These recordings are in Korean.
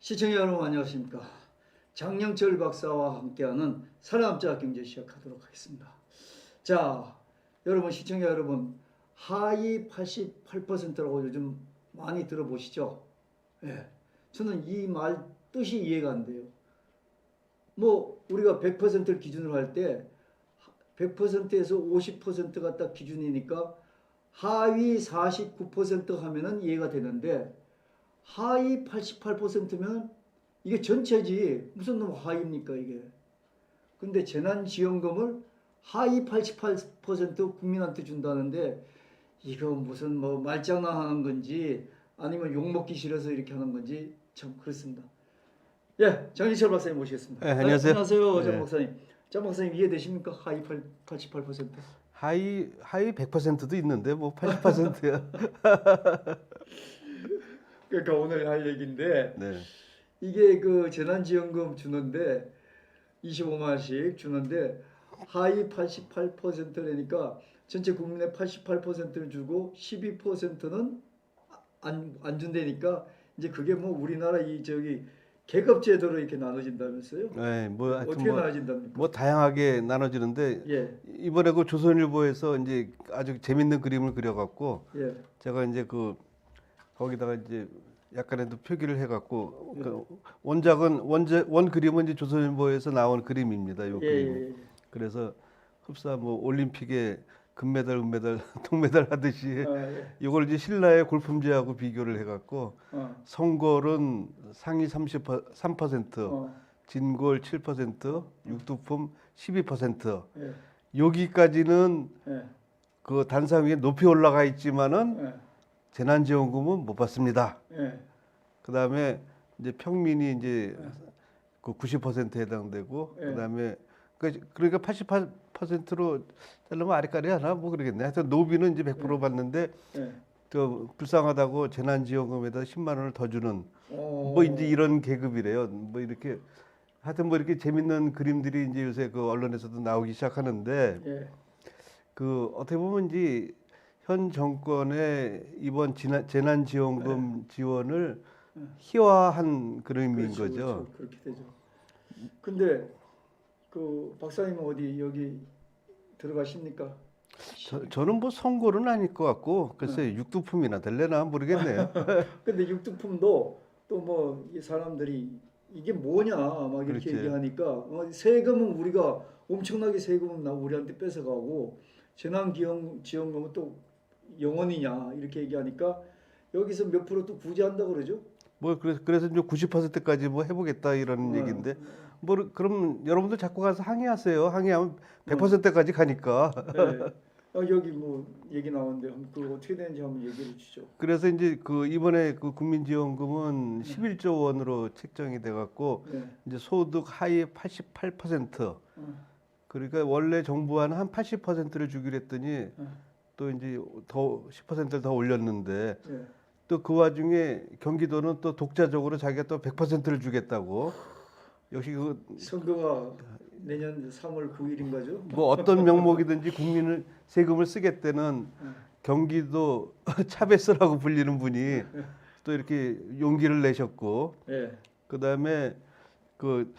시청자 여러분 안녕하십니까? 장영철 박사와 함께하는 사람자 경제 시작하도록 하겠습니다. 자 여러분 시청자 여러분 하위 88%라고 요즘 많이 들어보시죠? 예 저는 이 말 뜻이 이해가 안 돼요. 뭐 우리가 100%를 기준으로 할 때 100%에서 50%가 딱 기준이니까 하위 49% 하면은 이해가 되는데 하위 88%면 이게 전체지. 무슨 놈 하위입니까 이게? 근데 재난지원금을 하위 88% 국민한테 준다는데 이거 무슨 뭐 말장난하는 건지 아니면 욕먹기 싫어서 이렇게 하는 건지 참 그렇습니다. 예 장희철 박사님 모시겠습니다. 네, 안녕하세요. 안녕하세요 장 네. 박사님. 장 박사님 이해되십니까? 하위 88% 하위 하위 100%도 있는데 뭐 80%야. 그러니까 오늘 할 얘기인데 네. 이게 그 재난지원금 주는데 25만 원씩 주는데 하위 88%라니까 전체 국민의 88%를 주고 12%는 안, 안 준다니까 이제 그게 뭐 우리나라 이 저기 계급 제도로 이렇게 나눠진다면서요? 네, 뭐 어떻게 뭐, 나눠진답니까? 뭐 다양하게 나눠지는데 예, 이번에 그 조선일보에서 이제 아주 재밌는 그림을 그려갖고 예, 제가 이제 그 거기다가 이제 약간의 또 표기를 해갖고 예. 그 원작은 원제 원 그림은 이제 조선일보에서 나온 그림입니다. 요 예, 그림. 예, 예. 그래서 흡사 뭐 올림픽에 금메달, 은메달, 동메달 하듯이 아, 예. 이걸 이제 신라의 골품제하고 비교를 해갖고 어, 성골은 상위 33%, 어, 진골 7%, 육두품 12%. 예, 여기까지는 예, 그 단상 위에 높이 올라가 있지만은 예, 재난지원금은 못 받습니다. 예, 그다음에 이제 평민이 이제 그 90%에 해당되고 예. 그다음에 그- 그러니까 88%로 자르면 아리까리 하나 뭐 그러겠네. 하여튼 노비는 이제 100% 받는데 예. 그 불쌍하다고 재난지원금에다 10만 원을 더 주는 어, 뭐 이제 이런 계급이래요. 뭐 이렇게 하여튼 뭐 이렇게 재밌는 그림들이 이제 요새 그 언론에서도 나오기 시작하는데 예, 그 어떻게 보면 이제 현 정권의 이번 재난지원금 지원을 희화한 그림인 네. 그렇죠, 거죠. 그렇죠. 그렇게 되죠. 근데 그 박사님은 어디 여기 들어가십니까? 저, 저는 뭐 선고는 아닐 것 같고 글쎄 네. 육두품이나 될래나 모르겠네요. 근데 육두품도 또 뭐 이 사람들이 이게 뭐냐 막 이렇게 그렇지. 얘기하니까 어, 세금은 우리가 엄청나게 세금은 나 우리한테 뺏어가고 재난기원 지원금은 또 영원이냐 이렇게 얘기하니까 여기서 몇 프로 또 구제한다 그러죠? 뭐 그래서 그래서 이제 90%까지 뭐 해보겠다 이런 어, 얘기인데 뭐 그럼 여러분들 자꾸 가서 항의하세요. 항의하면 네. 100%까지 가니까. 네. 어, 여기 뭐 얘기 나오는데 한번 그거 어떻게 되는지 한번 얘기를 주죠. 그래서 이제 그 이번에 그 국민지원금은 11조 원으로 책정이 돼 갖고 네. 이제 소득 하위 88% 어, 그러니까 원래 정부와는 한 80%를 주기로 했더니 어, 또 이제 더 10%를 더 올렸는데 네. 또그 와중에 경기도는 또 독자적으로 자기가 또 100%를 주겠다고 역시 그 선거가 내년 3월 9일인가죠? 뭐 어떤 명목이든지 국민을 세금을 쓰겠다는 음. 경기도 차베스라고 불리는 분이 또 이렇게 용기를 내셨고 예. 그다음에 그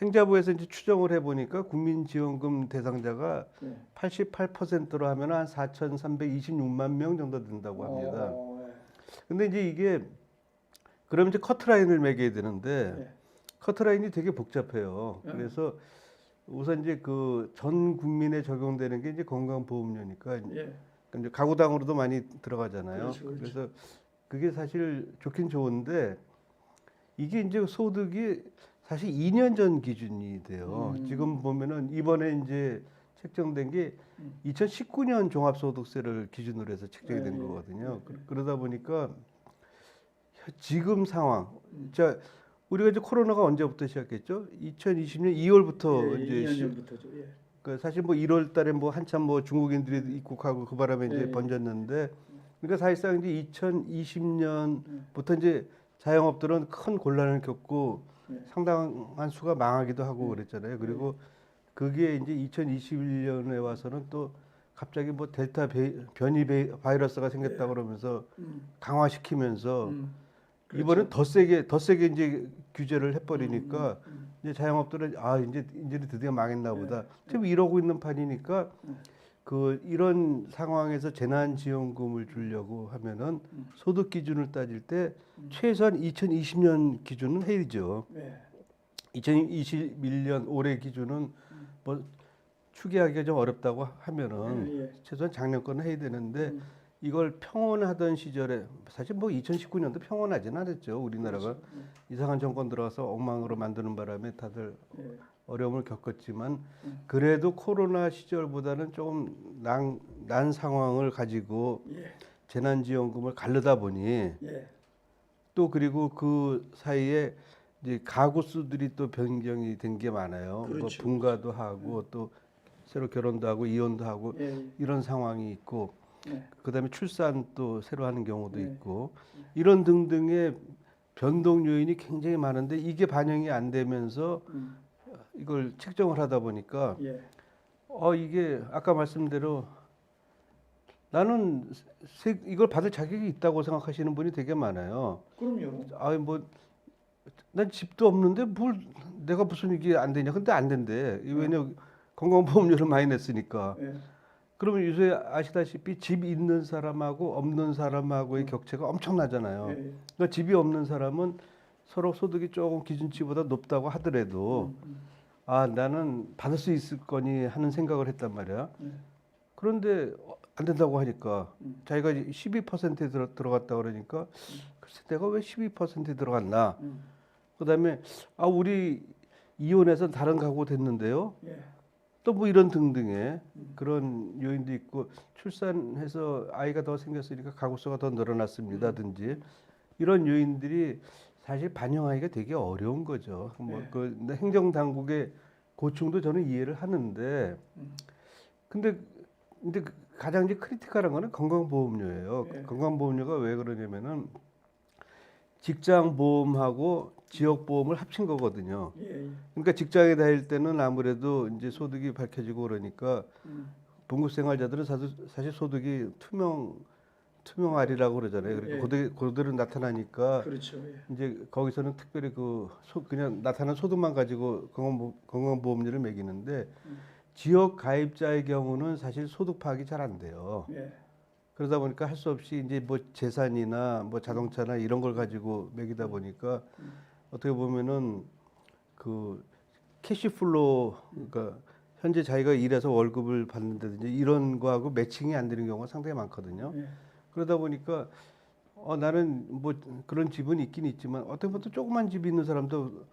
행자부에서 이제 추정을 해 보니까 국민지원금 대상자가 네. 88%로 하면 한 4,326만 명 정도 된다고 합니다. 어, 근데 이제 이게 그럼 이제 커트라인을 매겨야 되는데 네. 커트라인이 되게 복잡해요. 네. 그래서 우선 이제 그 전 국민에 적용되는 게 이제 건강보험료니까 예. 이제 가구당으로도 많이 들어가잖아요. 그렇죠, 그렇죠. 래서 그게 사실 좋긴 좋은데 이게 이제 소득이 사실 2년 전 기준이 돼요. 음. 지금 보면은 이번에 이제 책정된 게 음. 2019년 종합소득세를 기준으로 해서 책정이 된 예, 예, 거거든요. 예, 예. 그- 그러다 보니까 지금 상황, 음. 자 우리가 이제 코로나가 언제부터 시작했죠? 2020년 2월부터 예, 이제 2년 시-. 예. 그 사실 뭐 1월 달에 뭐 한참 뭐 중국인들이 입국하고 그 바람에 이제 예, 예. 번졌는데 그러니까 사실상 이제 2020년부터 음. 이제 자영업들은 큰 곤란을 겪고 예. 상당한 수가 망하기도 하고 예. 그랬잖아요. 그리고 그게 이제 2021년에 와서는 또 갑자기 뭐 델타 베- 변이 베- 바이러스가 생겼다 그러면서 음. 강화시키면서 음. 그렇죠. 이번엔 더 세게 더 세게 이제 규제를 해버리니까 음, 이제 자영업들은 아 이제 이제 드디어 망했나 네. 보다. 지금 이러고 있는 판이니까 네. 그 이런 상황에서 재난지원금을 주려고 하면은 음. 소득 기준을 따질 때 음. 최소한 2020년 기준은 해야죠. 네. 2021년 올해 기준은 뭐 추계하기가 좀 어렵다고 하면은 예, 예. 최소한 작년 거는 해야 되는데 음. 이걸 평온하던 시절에 사실 뭐 2019년도 평온하진 않았죠 우리나라가 그렇죠. 이상한 정권 들어와서 엉망으로 만드는 바람에 다들 예. 어려움을 겪었지만 음. 그래도 코로나 시절보다는 조금 난, 난 상황을 가지고 예. 재난지원금을 가르다 보니 예. 또 그리고 그 사이에 이제 가구 수들이 또 변경이 된 게 많아요. 뭐 그렇죠. 분가도 하고 또 새로 결혼도 하고 이혼도 하고 예. 예. 이런 상황이 있고 네. 그다음에 출산 또 새로 하는 경우도 네. 있고 이런 등등의 변동 요인이 굉장히 많은데 이게 반영이 안 되면서 음. 이걸 책정을 하다 보니까 예. 어 이게 아까 말씀대로 나는 세- 이걸 받을 자격이 있다고 생각하시는 분이 되게 많아요. 그럼요. 아이 뭐난 집도 없는데 뭘 내가 무슨 이게 안 되냐? 근데 안 된대. 이 왜냐 건강보험료를 많이 냈으니까. 예. 그러면 요새 아시다시피 집 있는 사람하고 없는 사람하고의 음. 격차가 엄청나잖아요. 예. 그러니까 집이 없는 사람은 서로 소득이 조금 기준치보다 높다고 하더라도 음, 음. 아 나는 받을 수 있을 거니 하는 생각을 했단 말이야. 예. 그런데 어, 안 된다고 하니까 음. 자기가 12%에 들어, 들어갔다 그러니까 글쎄 내가 왜 12%에 들어갔나? 음. 그다음에 아 우리 이혼해서 다른 가구 됐는데요. 예. 또뭐 이런 등등의 음. 그런 요인도 있고 출산해서 아이가 더 생겼으니까 가구 수가 더 늘어났습니다든지 이런 요인들이 사실 반영하기가 되게 어려운 거죠. 뭐 네. 그 행정 당국의 고충도 저는 이해를 하는데 음. 근데 근데 그 가장 이제 크리티컬한 거는 건강보험료예요. 네. 건강보험료가 왜 그러냐면은 직장 보험하고 지역 보험을 합친 거거든요. 예. 예. 그러니까 직장에 다닐 때는 아무래도 이제 소득이 밝혀지고 그러니까 음. 봉급 생활자들은 사실, 사실 소득이 투명 투명알이라고 그러잖아요. 그러니까 예. 그대로, 그대로 나타나니까 그렇죠. 예. 이제 거기서는 특별히 그 소, 그냥 나타난 소득만 가지고 건강보, 건강보험료를 매기는데 음. 지역 가입자의 경우는 사실 소득 파악이 잘 안 돼요. 예. 그러다 보니까 할 수 없이 이제 뭐 재산이나 뭐 자동차나 이런 걸 가지고 매기다 보니까 음. 어떻게 보면은 그 캐시플로 그러니까 현재 자기가 일해서 월급을 받는다든지 이런 거하고 매칭이 안 되는 경우가 상당히 많거든요. 예. 그러다 보니까 어 나는 뭐 그런 집은 있긴 있지만 어떻게 보면 또 조그만 집이 있는 사람도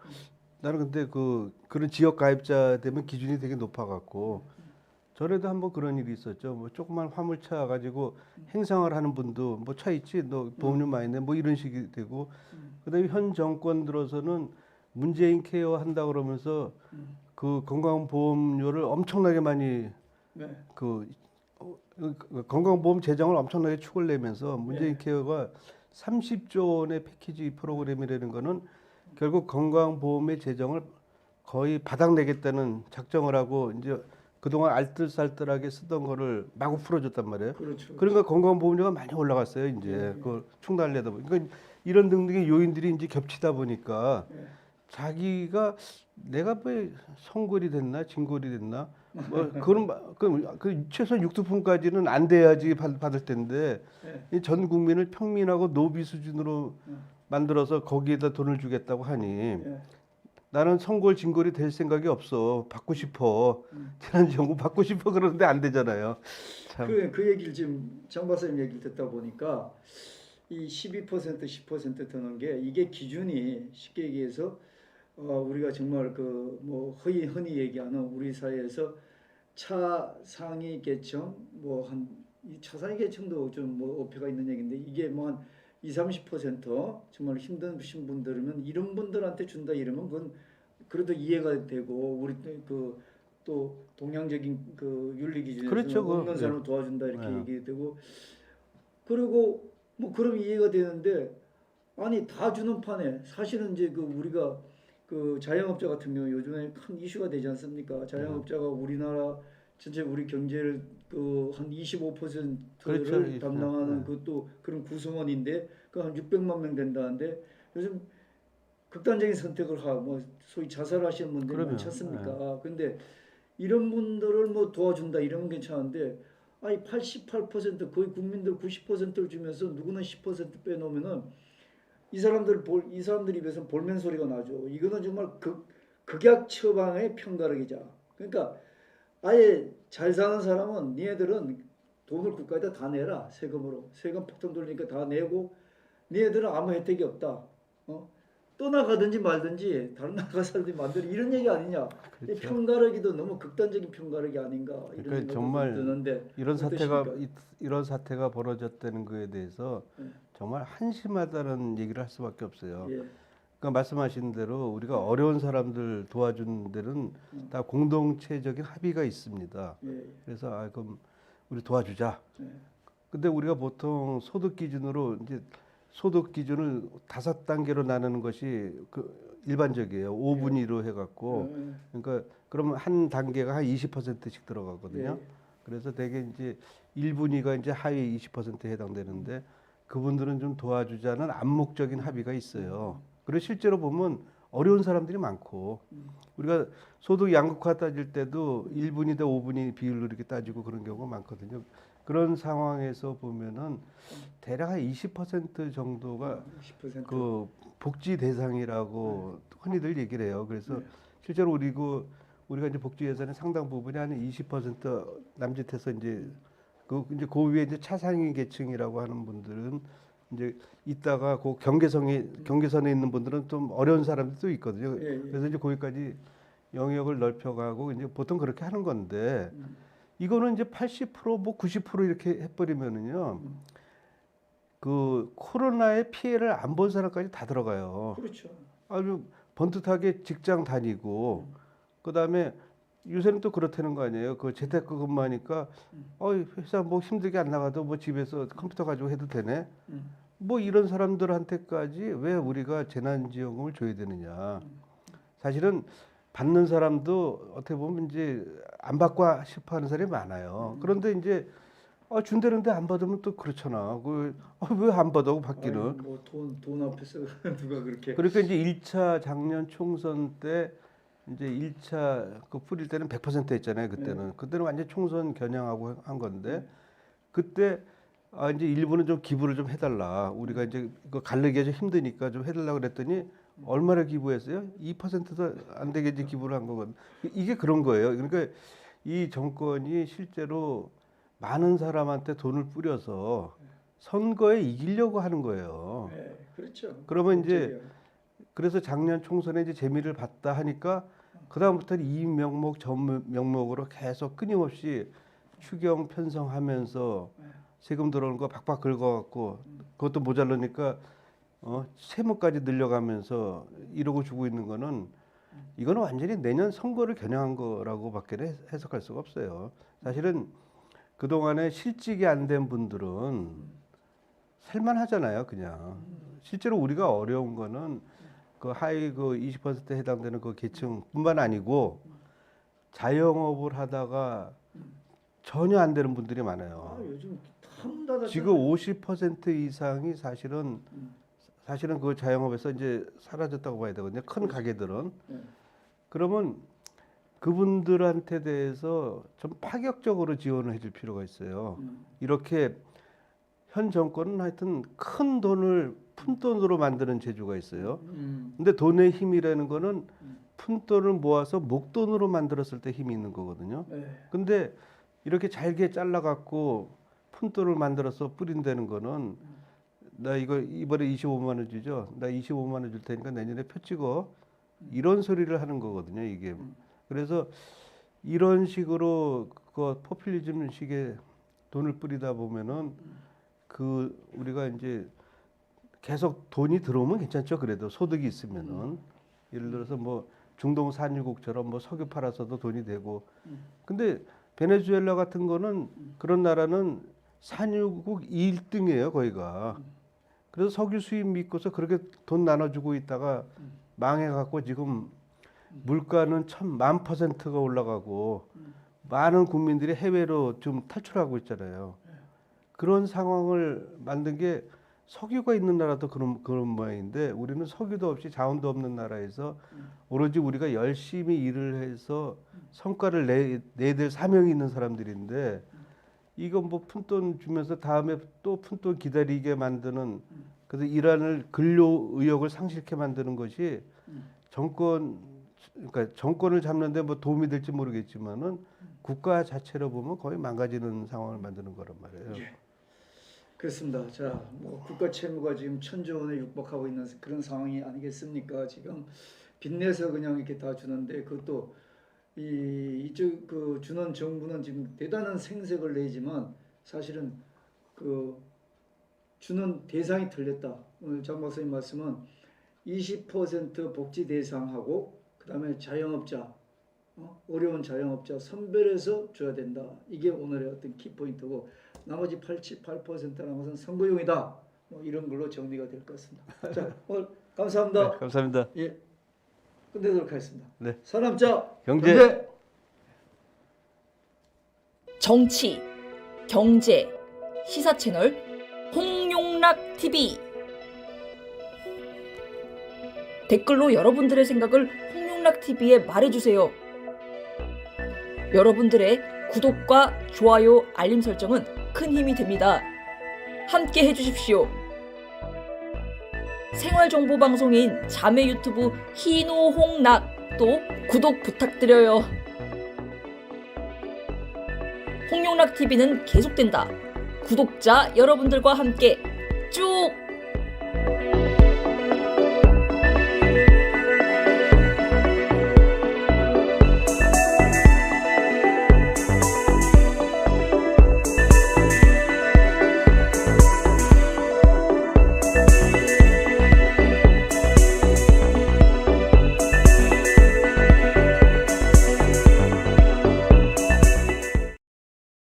나는 근데 그 그런 지역 가입자 되면 기준이 되게 높아 갖고 전에도 한번 그런 일이 있었죠. 뭐 조그만 화물차 가지고 행상을 하는 분도 뭐 차 있지 너 보험료 많이 내 뭐 이런 식이 되고 음. 그다음에 현 정권 들어서는 문재인 케어 한다 그러면서 음. 그 건강보험료를 엄청나게 많이 네. 그 건강보험 재정을 엄청나게 축을 내면서 문재인 케어가 30조 원의 패키지 프로그램이라는 거는 결국 건강보험의 재정을 거의 바닥 내겠다는 작정을 하고 이제 그동안 알뜰살뜰하게 쓰던 거를 마구 풀어줬단 말이에요. 그렇죠. 그러니까 건강보험료가 많이 올라갔어요. 이제 예. 그걸 충당하려다 보니까 그러니까 이런 등등의 요인들이 이제 겹치다 보니까 예. 자기가 내가 왜 성골이 됐나 진골이 됐나 뭐 그런 마- 그, 그 최소 육두품까지는 안 돼야지 받, 받을 텐데 예. 이전 국민을 평민하고 노비 수준으로 음. 만들어서 거기에다 돈을 주겠다고 하니 예. 나는 성골 진골이 될 생각이 없어 받고 싶어 음. 재난지원금 받고 싶어 그러는데 안 되잖아요 참 그, 그 얘기를 지금 장 박사님 얘기를 듣다 보니까 이 12% 10% 드는 게 이게 기준이 쉽게 얘기해서 어, 우리가 정말 그 뭐 흔히 흔히 얘기하는 우리 사회에서 차상위 계층 뭐 한 이 차상위 계층도 좀 뭐 어폐가 있는 얘기인데 이게 뭐 한 20, 30% 정말 힘드신 분들이면 이런 분들한테 준다 이러면 그건 그래도 이해가 되고 우리 그 또 동양적인 그 윤리 기준에서 그렇죠, 그, 없는 네. 사람을 도와준다 이렇게 네. 얘기되고 그리고 뭐 그럼 이해가 되는데 아니 다 주는 판에 사실은 이제 그 우리가 그 자영업자 같은 경우 요즘에 큰 이슈가 되지 않습니까? 자영업자가 우리나라 전체 우리 경제를 그 한 25%를 그렇죠. 담당하는 네. 그것도 그런 구성원인데 그 한 600만 명 된다는데 요즘 극단적인 선택을 하고 뭐 소위 자살하시는 분들이 그러면, 많지 않습니까? 근데 이런 분들을 뭐 도와준다 이런 건 괜찮은데 아니 88% 거의 국민들 90%를 주면서 누구는 10% 빼놓으면은 이 사람들 볼, 이 사람들 입에서 볼멘 소리가 나죠. 이거는 정말 극, 극약 처방의 편가르기자. 그러니까 아예 잘 사는 사람은 니네들은 돈을 국가에다 다 내라 세금으로 세금 폭탄 돌리니까 다 내고 니네들은 아무 혜택이 없다. 어? 떠나가든지 말든지 다른 나라 살든지 만들어 이런 얘기 아니냐. 이 그렇죠. 편가르기도 너무 극단적인 편가르기 아닌가 이런 그러니까 생각도 정말 드는데 이런 사태가 어떠십니까? 이- 이런 사태가 벌어졌다는 거에 대해서 네. 정말 한심하다는 얘기를 할 수밖에 없어요. 예, 그러니까 말씀하신 대로 우리가 어려운 사람들 도와주는 데는 음. 다 공동체적인 합의가 있습니다. 예, 그래서 아 그럼 우리 도와주자. 예. 근데 우리가 보통 소득 기준으로 이제 소득 기준을 다섯 단계로 나누는 것이 그 일반적이에요. 5분위로 해갖고 예, 그러니까 그러면 한 단계가 한 20%씩 들어가거든요. 예. 그래서 대개 이제 1분위가 이제 하위 20%에 해당되는데 그분들은 좀 도와주자는 암묵적인 합의가 있어요. 그리고 실제로 보면 어려운 사람들이 많고 음. 우리가 소득 양극화 따질 때도 1분위 대 5분위 비율로 이렇게 따지고 그런 경우가 많거든요. 그런 상황에서 보면은 대략 한 20% 정도가 10%. 그 복지 대상이라고 흔히들 얘기를 해요. 그래서 네. 실제로 우리 그 우리가 이제 복지 예산의 상당 부분이 한 20% 남짓해서 이제 그 이제 그 위에 이제 차상위 계층이라고 하는 분들은 이제 있다가 그 경계선에 경계선에 있는 분들은 좀 어려운 사람들도 있거든요. 예, 예. 그래서 이제 거기까지 영역을 넓혀가고 이제 보통 그렇게 하는 건데 음. 이거는 이제 80%뭐 90% 이렇게 해버리면은요. 음. 그 코로나의 피해를 안 본 사람까지 다 들어가요. 그렇죠. 아주 번듯하게 직장 다니고 그다음에 요새는 또 그렇다는 거 아니에요. 그 재테크 근무하니까 음. 어 회사 뭐 힘들게 안 나가도 뭐 집에서 컴퓨터 가지고 해도 되네. 음. 뭐 이런 사람들한테까지 왜 우리가 재난지원금을 줘야 되느냐. 사실은 받는 사람도 어떻게 보면 이제 안 받고 싶어 하는 사람이 많아요. 그런데 이제 아, 준다는데 안 받으면 또 그렇잖아. 그, 왜안 받아? 받기는. 뭐돈 돈 앞에서 누가 그렇게 그러니까 이제 1차 작년 총선 때 이제 1차 그 뿌릴 때는 100% 했잖아요. 그때는. 그때는 완전 총선 겨냥하고 한 건데 그때 아 이제 일부는 좀 기부를 좀 해달라. 우리가 이제 이거 갈르기가 좀 힘드니까 좀 해달라 그랬더니 얼마나 기부했어요? 2%도 안 되게 이제 기부를 한 거거든. 이게 그런 거예요. 그러니까 이 정권이 실제로 많은 사람한테 돈을 뿌려서 선거에 이기려고 하는 거예요. 네, 그렇죠. 그러면 이제 목적이야. 그래서 작년 총선에 이제 재미를 봤다 하니까 그 다음부터는 이 명목 저 명목으로 계속 끊임없이 추경 편성하면서 세금 들어오는 거 박박 긁어갖고 그것도 모자르니까 어, 세무까지 늘려가면서 이러고 주고 있는 거는 이거는 완전히 내년 선거를 겨냥한 거라고밖에 해- 해석할 수가 없어요. 사실은 그 동안에 실직이 안 된 분들은 살만하잖아요, 그냥. 실제로 우리가 어려운 거는 그 하위 그 20%에 해당되는 그 계층뿐만 아니고 자영업을 하다가 전혀 안 되는 분들이 아, 많아요. 닫았잖아요. 지금 50% 이상이 사실은 음. 사실은 그 자영업에서 이제 사라졌다고 봐야 되거든요. 큰 가게들은. 네. 그러면 그분들한테 대해서 좀 파격적으로 지원을 해줄 필요가 있어요. 음. 이렇게 현 정권은 하여튼 큰 돈을 푼돈으로 만드는 재주가 있어요. 음. 근데 돈의 힘이라는 거는 음. 푼돈을 모아서 목돈으로 만들었을 때 힘이 있는 거거든요. 네. 근데 이렇게 잘게 잘라갖고 푼돈을 만들어서 뿌린다는 거는 나 이거 이번에 25만 원 주죠. 나 25만 원 줄 테니까 내년에 표 찍어. 이런 소리를 하는 거거든요. 이게. 음. 그래서 이런 식으로 그 포퓰리즘 식의 돈을 뿌리다 보면은 그 우리가 이제 계속 돈이 들어오면 괜찮죠. 그래도 소득이 있으면은 예를 들어서 뭐 중동 산유국처럼 뭐 석유 팔아서도 돈이 되고 음. 근데 베네수엘라 같은 거는 그런 나라는 산유국 1등이에요 거기가 그래서 석유 수입 믿고서 그렇게 돈 나눠주고 있다가 망해갖고 지금 물가는 천만 퍼센트가 올라가고 많은 국민들이 해외로 좀 탈출하고 있잖아요. 그런 상황을 만든 게 석유가 있는 나라도 그런 그런 모양인데 우리는 석유도 없이 자원도 없는 나라에서 오로지 우리가 열심히 일을 해서 성과를 내, 내될 사명이 있는 사람들인데 이거 뭐 푼돈 주면서 다음에 또 푼돈 기다리게 만드는 그래서 이란을 근로 의욕을 상실케 만드는 것이 정권 그러니까 정권을 잡는데 뭐 도움이 될지 모르겠지만은 국가 자체로 보면 거의 망가지는 상황을 만드는 거란 말이에요. 예. 그렇습니다. 자, 뭐 국가 채무가 지금 천조 원에 육박하고 있는 그런 상황이 아니겠습니까? 지금 빚내서 그냥 이렇게 다 주는데 그것도 이 이쪽 그 주는 정부는 지금 대단한 생색을 내지만 사실은 그 주는 대상이 틀렸다. 오늘 장 박사님 말씀은 20% 복지 대상하고 그 다음에 자영업자 어? 어려운 자영업자 선별해서 줘야 된다. 이게 오늘의 어떤 키포인트고 나머지 88%라는 것은 선거용이다. 뭐 이런 걸로 정리가 될 것 같습니다. 자, 오늘 감사합니다. 네, 감사합니다. 예, 끝내도록 하겠습니다. 네. 사람자 경제. 정치, 경제, 시사 채널 홍용락 TV 댓글로 여러분들의 생각을 홍용락 TV에 말해주세요. 여러분들의 구독과 좋아요, 알림 설정은 큰 힘이 됩니다. 함께 해주십시오. 생활정보 방송인 자매 유튜브 희노홍락도 구독 부탁드려요. 홍용락 TV는 계속된다. 구독자 여러분들과 함께 쭉